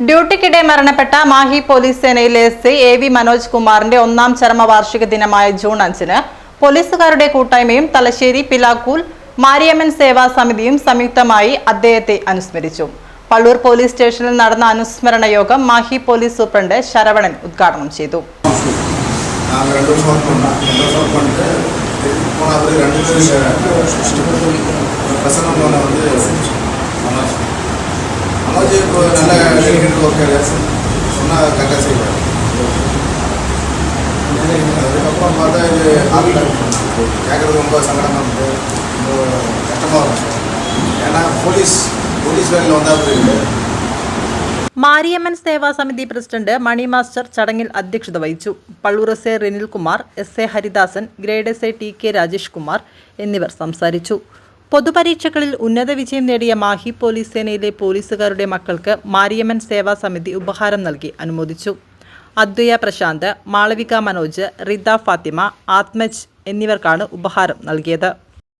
ഡ്യൂട്ടിക്കിടെ മരണപ്പെട്ട മാഹി പോലീസ് സേനയിലെ S I A V Manoj കുമാറിന്റെ ഒന്നാം ചരമവാർഷിക ദിനമായ ജൂൺ അഞ്ചിന് പോലീസുകാരുടെ കൂട്ടായ്മയും തലശ്ശേരി പിലാക്കൂൽ മാരിയമ്മൻ സേവാ സമിതിയും സംയുക്തമായി അദ്ദേഹത്തെ അനുസ്മരിച്ചു പള്ളൂർ പോലീസ് സ്റ്റേഷനിൽ നടന്ന അനുസ്മരണ യോഗം മാഹി പോലീസ് സൂപ്രണ്ട് ശരവണൻ ഉദ്ഘാടനം ചെയ്തു நாங்கள் ரெண்டு வருஷம் ஒர்க் பண்ணோம் ரெண்டு வருஷம் ஒர்க் பண்ணிட்டு போன அவர் ரெண்டு பேரும் பசங்க போன வந்து மனோஜ் மனோஜ் இப்போ நல்ல டெலிகேட் ஒர்க்கர் சொன்னால் கரெக்டாக செய்வார் அதுக்கப்புறம் பார்த்தா இது ஆஃபீஸர் கேட்குறது ரொம்ப சங்கடமாக இருக்குது ரொம்ப கஷ்டமாக இருக்கும் ஏன்னா போலீஸ் போலீஸ் வேலையில் வந்தால் அப்படி മാരിയമ്മൻ സേവാ സമിതി പ്രസിഡന്റ് മണി മാസ്റ്റർ ചടങ്ങിൽ അധ്യക്ഷത വഹിച്ചു Pallur S A Rinilkumar S A Haridasan grade S A T K Rajesh Kumar എന്നിവർ സംസാരിച്ചു പൊതുപരീക്ഷകളിൽ ഉന്നത വിജയം നേടിയ മാഹി പോലീസ് സേനയിലെ പോലീസുകാരുടെ മക്കൾക്ക് മാരിയമ്മൻ സേവാ സമിതി ഉപഹാരം നൽകി അനുമോദിച്ചു. അദ്വയ പ്രശാന്ത് മാളവിക മനോജ് റിത ഫാത്തിമ ആത്മജ് എന്നിവർക്കാണ് ഉപഹാരം നൽകിയത്.